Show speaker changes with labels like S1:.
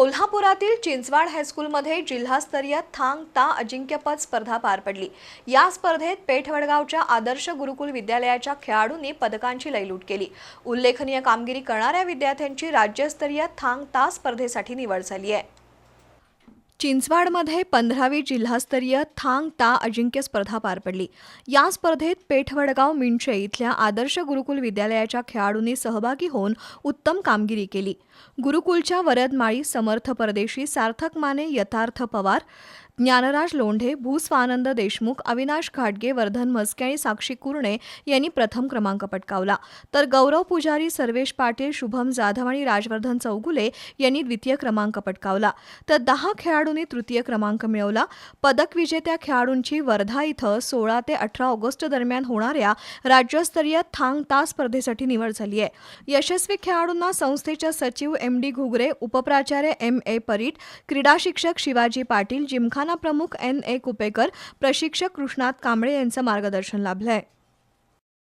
S1: कोल्हापुरातील चिंचवाड हायस्कूलमध्ये जिल्हास्तरीय थांग ता अजिंक्यपद स्पर्धा पार पडली. या स्पर्धेत पेठवडगावच्या आदर्श गुरुकुल विद्यालयाच्या खेळाडूंनी पदकांची लयलूट केली. उल्लेखनीय कामगिरी करणाऱ्या विद्यार्थ्यांची राज्यस्तरीय थांग ता स्पर्धेसाठी निवड झाली आहे. चिंचवाडमध्ये पंधरावी जिल्हास्तरीय थांग ता अजिंक्य स्पर्धा पार पडली. या स्पर्धेत पेठवडगाव मिंचे इथल्या आदर्श गुरुकुल विद्यालयाच्या खेळाडूंनी सहभागी होऊन उत्तम कामगिरी केली. गुरुकुलच्या वरदमाळी समर्थ परदेशी सार्थक माने यथार्थ पवार ज्ञानराज लोंढे भूस्वानंद देशमुख अविनाश घाटगे वर्धन म्हस्के आणि साक्षी कुर्णे यांनी प्रथम क्रमांक पटकावला. तर गौरव पुजारी सर्वेश पाटील शुभम जाधव आणि राजवर्धन चौगुले यांनी द्वितीय क्रमांक पटकावला. तर दहा खेळाडूंनी तृतीय क्रमांक मिळवला. पदक विजेत्या खेळाडूंची वर्धा इथं सोळा ते अठरा ऑगस्ट दरम्यान होणाऱ्या राज्यस्तरीय थांग ता स्पर्धेसाठी निवड झाली आहे. यशस्वी खेळाडूंना संस्थेच्या सचिव एम डी घुगरे उपप्राचार्य एम ए परीट क्रीडा शिक्षक शिवाजी पाटील जिमखाना प्रमुख एन ए कुपेकर प्रशिक्षक कृष्णात कांबळे यांचं मार्गदर्शन लाभलंय.